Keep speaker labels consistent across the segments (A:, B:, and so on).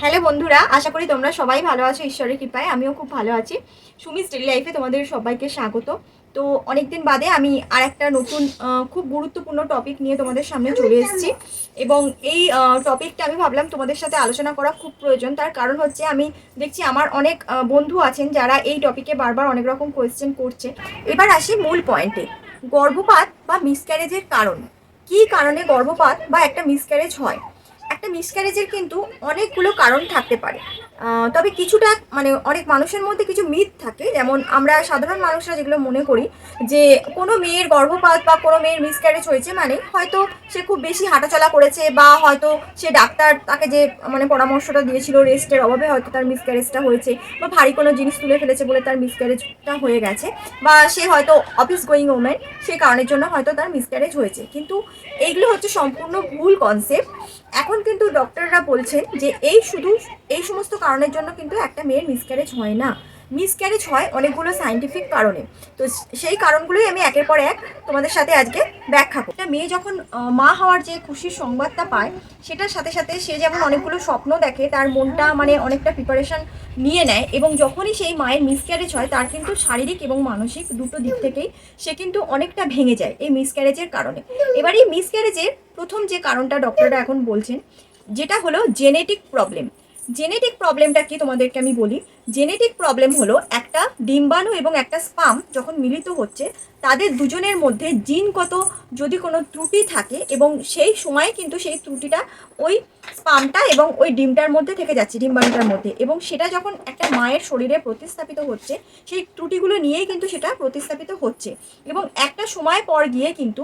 A: Hello বন্ধুরা, আশা করি তোমরা সবাই ভালো আছো, ঈশ্বরের কৃপায়। আমিও খুব ভালো আছি। সুমিস ডেলি লাইফে তোমাদের সবাইকে স্বাগত। তো অনেকদিন বাদে আমি আর একটা নতুন খুব গুরুত্বপূর্ণ টপিক নিয়ে তোমাদের সামনে চলে এসেছি। এবং এই টপিকটা আমি ভাবলাম তোমাদের সাথে আলোচনা করা খুব প্রয়োজন। তার কারণ হচ্ছে আমি দেখছি আমার অনেক বন্ধু আছেন যারা এই টপিকে বারবার অনেক রকম কোয়েশ্চেন করছে। এবার আসি মূল পয়েন্টে গর্ভপাত বা মিসক্যারেজের কারণ। কী কারণে গর্ভপাত বা একটা মিসক্যারেজ হয়? একটা মিসক্যারেজের কিন্তু অনেকগুলো কারণ থাকতে পারে। তবে কিছুটা মানে অনেক মানুষের মধ্যে কিছু মিথ থাকে। যেমন আমরা সাধারণ মানুষরা যেগুলো মনে করি যে, কোনো মেয়ের গর্ভপাত বা কোনো মেয়ের মিসক্যারেজ হয়েছে মানে হয়তো সে খুব বেশি হাঁটাচলা করেছে বা হয়তো সে ডাক্তার তাকে যে মানে পরামর্শটা দিয়েছিল রেস্টের অভাবে হয়তো তার মিসক্যারেজটা হয়েছে বা ভারী কোনো জিনিস তুলে ফেলেছে বলে তার মিসক্যারেজটা হয়ে গেছে বা সে হয়তো অফিস গোয়িং ওমেন সেই কারণের জন্য হয়তো তার মিসক্যারেজ হয়েছে। কিন্তু এইগুলো হচ্ছে সম্পূর্ণ ভুল কনসেপ্ট এখন কিন্তু ডক্টররা বলছেন যে এই শুধু এই সমস্ত কারণের জন্য কিন্তু একটা মেয়ের মিসক্যারেজ হয় না। মিসক্যারেজ হয় অনেকগুলো সাইন্টিফিক কারণে। তো সেই কারণগুলোই আমি একের পর এক তোমাদের সাথে আজকে ব্যাখ্যা করি মেয়ে যখন মা হওয়ার যে খুশির সংবাদটা পায়, সেটার সাথে সাথে সে যেমন অনেকগুলো স্বপ্ন দেখে, তার মনটা মানে অনেকটা প্রিপারেশন নিয়ে নেয় এবং যখনই সেই মায়ের মিসক্যারেজ হয়, তার কিন্তু শারীরিক এবং মানসিক দুটো দিক থেকেই সে কিন্তু অনেকটা ভেঙে যায় এই মিসক্যারেজের কারণে। এবার এই মিসক্যারেজের প্রথম যে কারণটা ডক্টররা এখন বলছেন, যেটা হলো জেনেটিক প্রবলেম জেনেটিক প্রবলেমটা কি তোমাদেরকে আমি বলি? জেনেটিক প্রবলেম হলো একটা ডিম্বাণু এবং একটা স্পাম যখন মিলিত হচ্ছে, তাদের দুজনের মধ্যে জিনগত যদি কোনো ত্রুটি থাকে এবং সেই সময় কিন্তু সেই ত্রুটিটা ওই স্পামটা এবং ওই ডিমটার মধ্যে থেকে যাচ্ছে, ডিম্বাণুটার মধ্যে। এবং সেটা যখন একটা মায়ের শরীরে প্রতিস্থাপিত হচ্ছে, সেই ত্রুটিগুলো নিয়েই কিন্তু সেটা প্রতিস্থাপিত হচ্ছে। এবং একটা সময় পর গিয়ে কিন্তু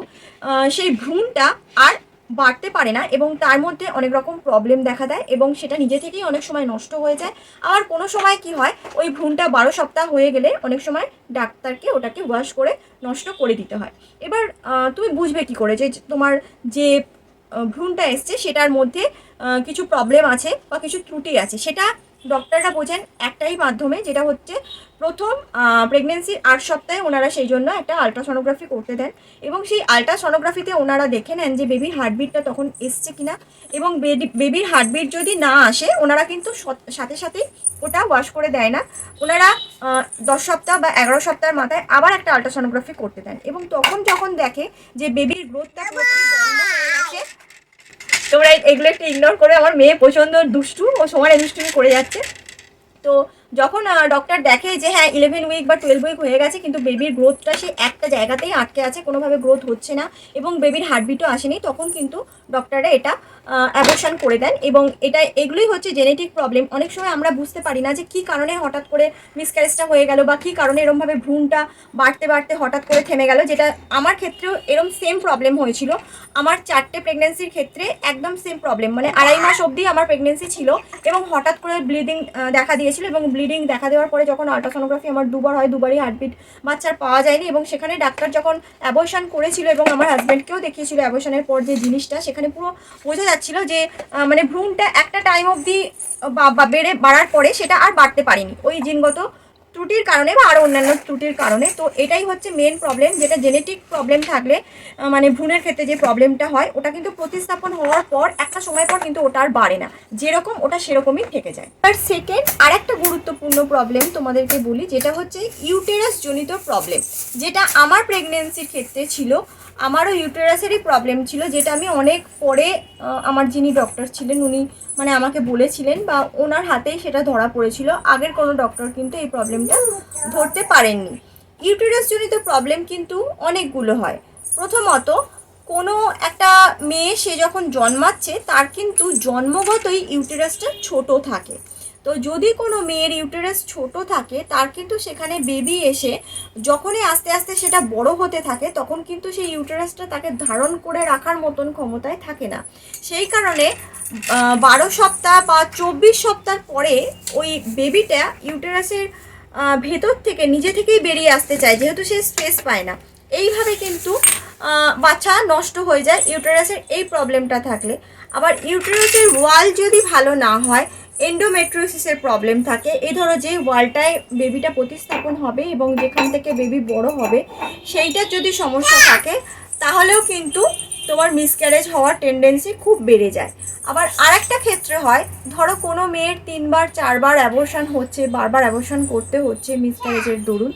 A: সেই ভ্রূণটা আর বাড়তে পারে না এবং তার মধ্যে অনেক রকম প্রবলেম দেখা দেয় এবং সেটা নিজে থেকেই অনেক সময় নষ্ট হয়ে যায়। আর কোনো সময় কি হয়, ওই ভ্রূণটা বারো সপ্তাহ হয়ে গেলে অনেক সময় ডাক্তারকে ওটাকে ওয়াশ করে নষ্ট করে দিতে হয়। এবার তুমি বুঝবে কি করে যে তোমার যে ভ্রূণটা এসছে সেটার মধ্যে কিছু প্রবলেম আছে বা কিছু ত্রুটি আছে, সেটা ডক্টররা বোঝেন একটাই মাধ্যমে যেটা হচ্ছে প্রথম প্রেগনেন্সির আট সপ্তাহে ওনারা সেই জন্য একটা আলট্রাসনোগ্রাফি করতে দেন এবং সেই আলট্রাসনোগ্রাফিতে ওনারা দেখে নেন যে বেবির হার্টবিটটা তখন এসছে কিনা এবং বেবির হার্টবিট যদি না আসে ওনারা কিন্তু সাথে সাথেই ওটা ওয়াশ করে দেয় না। ওনারা দশ সপ্তাহ বা এগারো সপ্তাহের মাথায় আবার একটা আলট্রাসনোগ্রাফি করতে দেন এবং তখন যখন দেখে যে বেবির গ্রোথটা পুরোপুরি বন্ধ হয়ে গেছে তোমরা এগুলো একটু ইগনোর করে আমার মেয়ে প্রচণ্ড দুষ্টু, ও সময় দুষ্টুমি করে যাচ্ছে। তো যখন ডক্টর দেখে যে হ্যাঁ ইলেভেন উইক বা টুয়েলভ উইক হয়ে গেছে, কিন্তু বেবির গ্রোথটা সে একটা জায়গাতেই আটকে আছে, কোনোভাবে গ্রোথ হচ্ছে না এবং বেবির হার্টবিটও আসেনি, তখন কিন্তু ডক্টররা এটা অ্যাবর্শন করে দেন এবং এটা, এগুলোই হচ্ছে জেনেটিক প্রবলেম অনেক সময় আমরা বুঝতে পারি না যে কী কারণে হঠাৎ করে মিসক্যারেজটা হয়ে গেল বা কী কারণে এরমভাবে ভ্রূণটা বাড়তে বাড়তে হঠাৎ করে থেমে গেল, যেটা আমার ক্ষেত্রেও এরম সেম প্রবলেম হয়েছিল। আমার চারটে প্রেগনেন্সির ক্ষেত্রে একদম সেম প্রবলেম মানে আড়াই মাস অবধি আমার প্রেগনেন্সি ছিল এবং হঠাৎ করে ব্লিডিং দেখা দিয়েছিল এবং ব্লিডিং দেখা দেওয়ার পরে যখন আল্ট্রাসোনোগ্রাফি আমার দুবার হয়, দুবারই হার্টবিট বাচ্চার পাওয়া যায়নি এবং সেখানে ডাক্তার যখন অ্যাবর্শন করেছিল এবং আমার হাজব্যান্ডকেও দেখিয়েছিল অ্যাবর্শনের পর যে জিনিসটা, সেখানে পুরো বোঝা যাচ্ছিল যে মানে ভ্রূণটা একটা টাইম অবধি বেড়ে বাড়ার পরে সেটা আর বাড়তে পারেনি। ওই জিনগত ত্রুটির কারণে বা আরও অন্যান্য ত্রুটির কারণে। তো এটাই হচ্ছে মেন প্রবলেম যেটা জেনেটিক প্রবলেম থাকলে মানে ভ্রূণের ক্ষেত্রে যে প্রবলেমটা হয়, ওটা কিন্তু প্রতিস্থাপন হওয়ার পর, একটা সময় পর কিন্তু ওটা আর বাড়ে না। যেরকম ওটা সেরকমই থেকে যায়। আর সেকেন্ড আর একটা গুরুত্বপূর্ণ প্রবলেম তোমাদেরকে বলি, যেটা হচ্ছে ইউটেরাস জনিত প্রবলেম যেটা আমার প্রেগনেন্সির ক্ষেত্রে ছিল। আমারও ইউটেরাসেরই প্রবলেম ছিল, যেটা আমি অনেক পরে আমার যিনি ডক্টর ছিলেন, উনি মানে আমাকে বলেছিলেন বা ওনার হাতেই সেটা ধরা পড়েছিল। আগের কোনো ডক্টর কিন্তু এই প্রবলেমটা ধরতে পারেননি। ইউটেরাস জনিত প্রবলেম কিন্তু অনেকগুলো হয়। প্রথমত, কোনো একটা মেয়ে সে যখন জন্মাচ্ছে, তার কিন্তু জন্মগতই ইউটেরাসটা ছোট থাকে। তো যদি কোনো মেয়ের ইউটেরাস ছোট থাকে, তার কিন্তু সেখানে বেবি এসে যখনই আস্তে আস্তে সেটা বড় হতে থাকে, তখন কিন্তু সেই ইউটেরাসটা তাকে ধারণ করে রাখার মতন ক্ষমতায় থাকে না। সেই কারণে বারো সপ্তাহ বা চব্বিশ সপ্তাহ পরে ওই বেবিটা ইউটেরাসের ভেতর থেকে, নিজে থেকেই বেরিয়ে আসতে চায়, যেহেতু সে স্পেস পায় না। এইভাবে কিন্তু বাচ্চা নষ্ট হয়ে যায় ইউটেরাসের এই প্রবলেমটা থাকলে। আবার ইউটেরাসের ওয়াল যদি ভালো না হয় এন্ডোমেট্রিওসিসের প্রবলেম থাকে। এই ধরো যে ওয়ালটায় বেবিটা প্রতিস্থাপন হবে এবং যেখান থেকে বেবি বড় হবে, সেইটার যদি সমস্যা থাকে, তাহলেও কিন্তু তোমার মিসক্যারেজ হওয়ার টেন্ডেন্সি খুব বেড়ে যায়। আবার আরেকটা ক্ষেত্রে হয়, ধরো কোনো মেয়ের তিনবার, চারবার অ্যাবর্শন হচ্ছে, বারবার অ্যাবর্শন করতে হচ্ছে মিসক্যারেজের দরুন,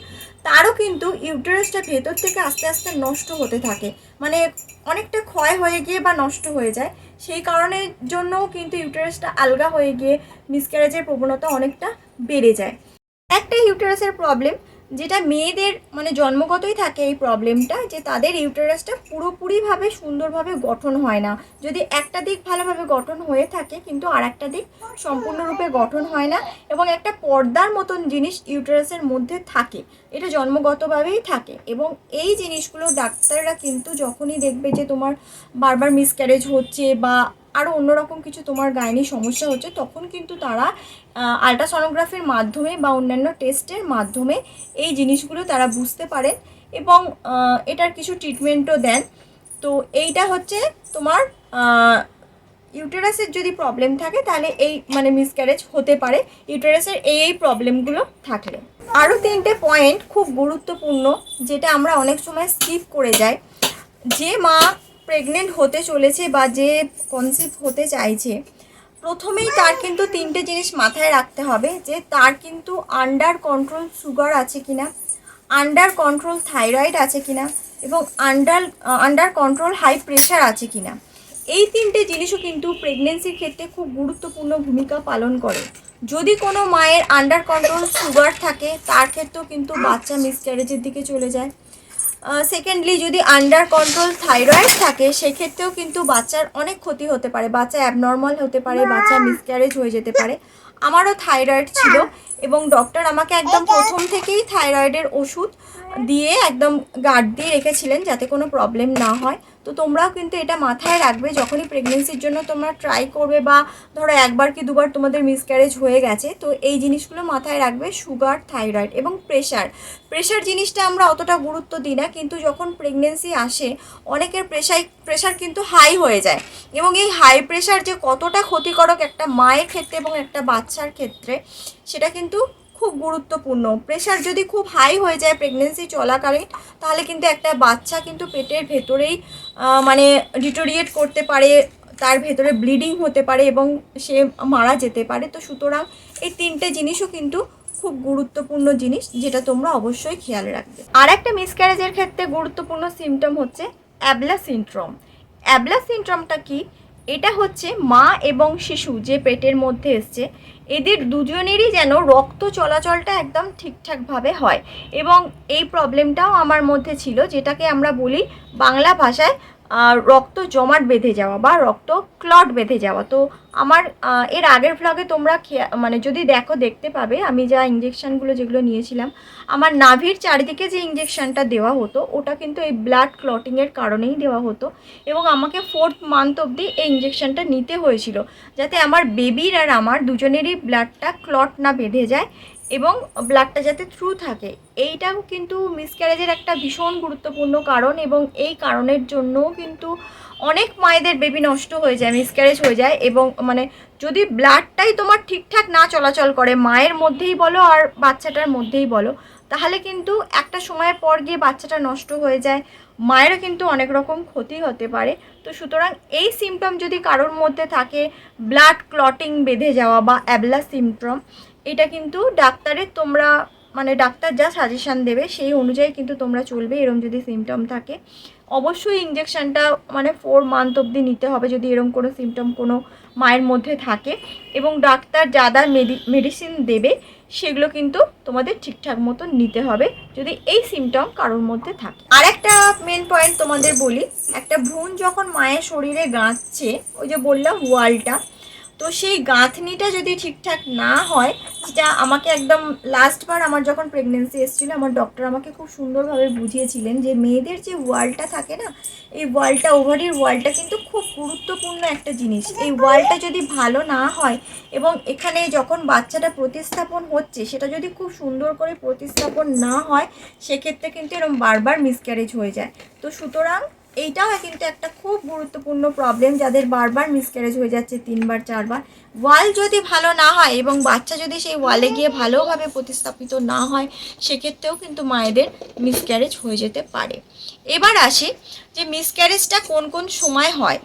A: তারও কিন্তু ইউটেরাসটা ভেতর থেকে আস্তে আস্তে নষ্ট হতে থাকে। মানে অনেকটা ক্ষয় হয়ে গিয়ে বা নষ্ট হয়ে যায়। সেই কারণের জন্যও কিন্তু ইউটেরাসটা আলগা হয়ে গিয়ে মিসক্যারেজের প্রবণতা অনেকটা বেড়ে যায়। একটা ইউটেরাসের প্রবলেম যেটা মেয়েদের মানে জন্মগতই থাকে এই প্রবলেমটা যে তাদের ইউটেরাসটা পুরোপুরিভাবে সুন্দরভাবে গঠন হয় না। যদি একটা দিক ভালোভাবে গঠন হয়ে থাকে, কিন্তু আর একটা দিক সম্পূর্ণরূপে গঠন হয় না এবং একটা পর্দার মতন জিনিস ইউটেরাসের মধ্যে থাকে। এটা জন্মগতভাবেই থাকে এবং এই জিনিসগুলো ডাক্তাররা কিন্তু যখনই দেখবে যে তোমার বারবার মিসক্যারেজ হচ্ছে বা আরও অন্যরকম কিছু তোমার গাইনি সমস্যা হচ্ছে, তখন কিন্তু তারা আলট্রাসনোগ্রাফির মাধ্যমে বা অন্যান্য টেস্টের মাধ্যমে এই জিনিসগুলো তারা বুঝতে পারেন এবং এটার কিছু ট্রিটমেন্টও দেন। তো এইটা হচ্ছে তোমার ইউটেরাসের যদি প্রবলেম থাকে তাহলে এই মানে মিসক্যারেজ হতে পারে ইউটেরাসের এই এই প্রবলেমগুলো থাকলে। আরও তিনটে পয়েন্ট খুব গুরুত্বপূর্ণ, যেটা আমরা অনেক সময় স্কিপ করে যাই। যে মা প্রেগনেন্ট হতে চলেছে বা যে কনসিভ হতে চাইছে, প্রথমেই তার কিন্তু তিনটে জিনিস মাথায় রাখতে হবে যে তার কিন্তু আন্ডার কন্ট্রোল সুগার আছে কিনা আন্ডার কন্ট্রোল থাইরয়েড আছে কিনা এবং under under control high pressure আছে কিনা। এই তিনটে জিনিসও কিন্তু প্রেগনেন্সির ক্ষেত্রে খুব গুরুত্বপূর্ণ ভূমিকা পালন করে। যদি কোনো মায়ের আন্ডার কন্ট্রোল সুগার থাকে, তার ক্ষেত্রেও কিন্তু বাচ্চা মিসক্যারেজের দিকে চলে যায়। সেকেন্ডলি যদি আন্ডার কন্ট্রোল থাইরয়েড থাকে সেক্ষেত্রেও কিন্তু বাচ্চার অনেক ক্ষতি হতে পারে। বাচ্চা অ্যাবনর্মাল হতে পারে বাচ্চা মিসক্যারেজ হয়ে যেতে পারে। আমারও থাইরয়েড ছিল এবং ডক্টর আমাকে একদম প্রথম থেকেই থাইরয়েডের ওষুধ দিয়ে একদম গার্ড দিয়ে রেখেছিলেন যাতে কোনো প্রবলেম না হয়। তো তোমরাও কিন্তু এটা মাথায় রাখবে যখনই প্রেগনেন্সির জন্য তোমরা ট্রাই করবে বা ধরো একবার কি দুবার তোমাদের মিসক্যারেজ হয়ে গেছে, তো এই জিনিসগুলো মাথায় রাখবে সুগার থাইরয়েড এবং প্রেশার প্রেশার জিনিসটা আমরা অতটা গুরুত্ব দিই না, কিন্তু যখন প্রেগনেন্সি আসে অনেকের প্রেশার প্রেশার কিন্তু হাই হয়ে যায় এবং এই হাই প্রেশার যে কতটা ক্ষতিকারক একটা মায়ের ক্ষেত্রে এবং একটা বাচ্চার ক্ষেত্রে, সেটা কিন্তু খুব গুরুত্বপূর্ণ। প্রেশার যদি খুব হাই হয়ে যায় প্রেগনেন্সি চলাকালীন, তাহলে কিন্তু একটা বাচ্চা কিন্তু পেটের ভেতরেই মানে ডিটোরিয়েট করতে পারে, তার ভেতরে ব্লিডিং হতে পারে এবং সে মারা যেতে পারে। তো সুতরাং এই তিনটে জিনিসও কিন্তু খুব গুরুত্বপূর্ণ জিনিস যেটা তোমরা অবশ্যই খেয়াল রাখবে। আর একটা মিসক্যারেজের ক্ষেত্রে গুরুত্বপূর্ণ সিমটম হচ্ছে অ্যাবলা সিনড্রোম অ্যাবলা সিনড্রোমটা কি? এটা হচ্ছে মা এবং শিশু যে পেটের মধ্যে এসছে এদের দুজনেরই যেন রক্ত চলাচলটা একদম ঠিকঠাকভাবে হয়। এবং এই প্রবলেমটাও আমার মধ্যে ছিল, যেটাকে আমরা বলি বাংলা ভাষায় রক্ত জমাট বেঁধে যাওয়া বা রক্ত ক্লট বেঁধে যাওয়া। তো আমার এর আগের ভ্লগে তোমরা মানে যদি দেখো, দেখতে পাবে, আমি যা ইঞ্জেকশনগুলো যেগুলো নিয়েছিলাম, আমার নাভির চারিদিকে যে ইঞ্জেকশনটা দেওয়া হতো, ওটা কিন্তু এই ব্লাড ক্লটিংয়ের কারণেই দেওয়া হতো এবং আমাকে ফোর্থ মান্থ অবধি এই ইঞ্জেকশনটা নিতে হয়েছিল, যাতে আমার বেবির আর আমার দুজনেরই ব্লাডটা ক্লট না বেঁধে যায় এবং ব্লাডটা যাতে থ্রু থাকে। এইটাও কিন্তু মিসক্যারেজের একটা ভীষণ গুরুত্বপূর্ণ কারণ এবং এই কারণের জন্যও কিন্তু অনেক মায়েদের বেবি নষ্ট হয়ে যায় মিসক্যারেজ হয়ে যায় এবং মানে যদি ব্লাডটাই তোমার ঠিকঠাক না চলাচল করে, মায়ের মধ্যেই বলো আর বাচ্চাটার মধ্যেই বলো, তাহলে কিন্তু একটা সময়ের পর গিয়ে বাচ্চাটা নষ্ট হয়ে যায়, মায়েরও কিন্তু অনেক রকম ক্ষতি হতে পারে। তো সুতরাং এই সিমটম যদি কারোর মধ্যে থাকে ব্লাড ক্লটিং বেঁধে যাওয়া বা অ্যাবলা সিমটম এটা কিন্তু ডাক্তারের তোমরা মানে ডাক্তার যা সাজেশান দেবে সেই অনুযায়ী কিন্তু তোমরা চলবে, এরম যদি সিমটম থাকে। অবশ্যই ইঞ্জেকশনটা মানে ফোর মান্থ অবধি নিতে হবে যদি এরম কোনো সিমটম কোনো মায়ের মধ্যে থাকে। এবং ডাক্তার যা যা মেডিসিন দেবে সেগুলো কিন্তু তোমাদের ঠিকঠাক মতো নিতে হবে যদি এই সিমটম কারোর মধ্যে থাকে। আর একটা মেন পয়েন্ট তোমাদের বলি, একটা ভ্রূণ যখন মায়ের শরীরে গাঁথছে, ওই যে বললাম ওয়ালটা তো সেই গাঁথনিটা যদি ঠিকঠাক না হয় যেটা আমাকে একদম লাস্টবার আমার যখন প্রেগনেন্সি এসেছিল, আমার ডক্টর আমাকে খুব সুন্দরভাবে বুঝিয়েছিলেন যে মেয়েদের যে ওয়ালটা থাকে না, এই ওয়ালটা, ওভারির ওয়ালটা কিন্তু খুব গুরুত্বপূর্ণ একটা জিনিস। এই ওয়ালটা যদি ভালো না হয় এবং এখানে যখন বাচ্চাটা প্রতিস্থাপন হচ্ছে, সেটা যদি খুব সুন্দর করে প্রতিস্থাপন না হয়, সেক্ষেত্রে কিন্তু এরকম বারবার মিসক্যারেজ হয়ে যায়। তো সুতরাং এইটাও কিন্তু একটা খুব গুরুত্বপূর্ণ প্রবলেম যাদের বারবার মিসক্যারেজ হয়ে যাচ্ছে তিনবার চারবার। ওয়াল যদি ভালো না হয় এবং বাচ্চা যদি সেই ওয়ালে গিয়ে ভালোভাবে প্রতিস্থাপিত না হয় সেক্ষেত্রেও কিন্তু মায়েদের মিসক্যারেজ হয়ে যেতে পারে। এবার আসি যে মিসক্যারেজটা কোন কোন সময় হয়?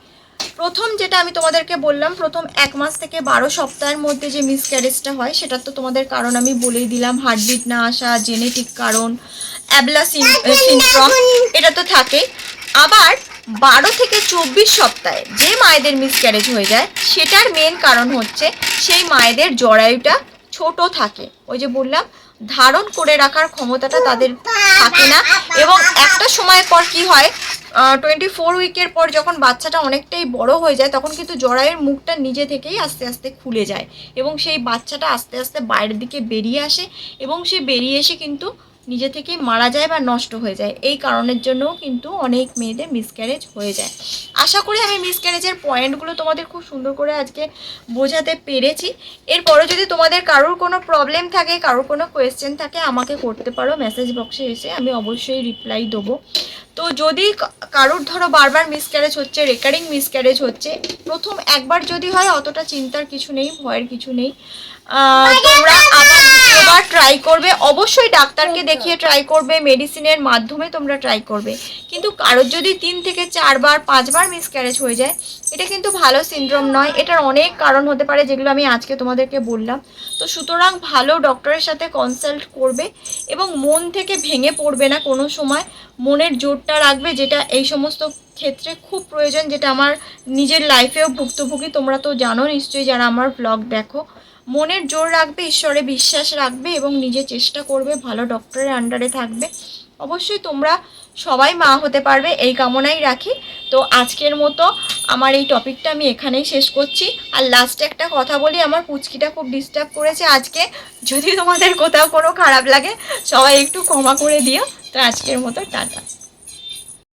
A: প্রথম যেটা আমি তোমাদেরকে বললাম প্রথম এক মাস থেকে বারো সপ্তাহের মধ্যে যে মিসক্যারেজটা হয় সেটা তো তোমাদের কারণ আমি বলেই দিলাম। হার্টবিট না আসা জেনেটিক কারণ অ্যাবলা সিনড্রোম এটা তো থাকে আবার বারো থেকে চব্বিশ সপ্তাহে যে মায়েদের মিসক্যারেজ হয়ে যায়, সেটার মেন কারণ হচ্ছে সেই মায়েদের জরায়ুটা ছোট থাকে। ওই যে বললাম, ধারণ করে রাখার ক্ষমতাটা তাদের থাকে না। এবং একটা সময় পর কি হয় টোয়েন্টি ফোর উইকের পর যখন বাচ্চাটা অনেকটাই বড় হয়ে যায়, তখন কিন্তু জরায়ুর মুখটা নিজে থেকেই আস্তে আস্তে খুলে যায়। এবং সেই বাচ্চাটা আস্তে আস্তে বাইরের দিকে বেরিয়ে আসে। এবং সে বেরিয়ে এসে কিন্তু নিজে থেকেই মারা যায় বা নষ্ট হয়ে যায়। এই কারণের জন্যও কিন্তু অনেক মেয়েদের মিসক্যারেজ হয়ে যায়। আশা করি আমি মিসক্যারেজের পয়েন্টগুলো তোমাদের খুব সুন্দর করে আজকে বোঝাতে পেরেছি। এরপরে যদি তোমাদের কারোর কোনো প্রবলেম থাকে, কারোর কোনো কোয়েশ্চেন থাকে, আমাকে করতে পারো। মেসেজ বক্সে এসে আমি অবশ্যই রিপ্লাই দেবো। তো যদি কারোর ধরো বারবার মিসক্যারেজ হচ্ছে রেকারিং মিসক্যারেজ হচ্ছে, প্রথম একবার যদি হয়, অতটা চিন্তার কিছু নেই, ভয়ের কিছু নেই। তোমরা আবার দ্বিতীয়বার ট্রাই করবে। অবশ্যই ডাক্তারকে দেখিয়ে ট্রাই করবে মেডিসিনের মাধ্যমে তোমরা ট্রাই করবে। কিন্তু কারোর যদি তিন থেকে চারবার পাঁচবার মিসক্যারেজ হয়ে যায় এটা কিন্তু ভালো সিনড্রোম নয়। এটার অনেক কারণ হতে পারে যেগুলো আমি আজকে তোমাদেরকে বললাম। তো সুতরাং ভালো ডক্টরের সাথে কনসাল্ট করবে এবং মন থেকে ভেঙে পড়বে না কোনো সময়। মনের জোরটা রাখবে যেটা এই সমস্ত ক্ষেত্রে খুব প্রয়োজন যেটা আমার নিজের লাইফেও ভুক্তভোগী তোমরা তো জানো নিশ্চয়ই যারা আমার ব্লগ দেখো। মনের জোর রাখবে, ঈশ্বরে বিশ্বাস রাখবে এবং নিজে চেষ্টা করবে, ভালো ডক্টরের আন্ডারে থাকবে। অবশ্যই তোমরা সবাই মা হতে পারবে, এই কামনাই রাখি। তো আজকের মতো আমার এই টপিকটা আমি এখানেই শেষ করছি। আর লাস্টে একটা কথা বলি, আমার পুচকিটা খুব ডিস্টার্ব করেছে আজকে। যদি তোমাদের কোথাও কোনো খারাপ লাগে, সবাই একটু ক্ষমা করে দিও। তো আজকের মতো টাটা।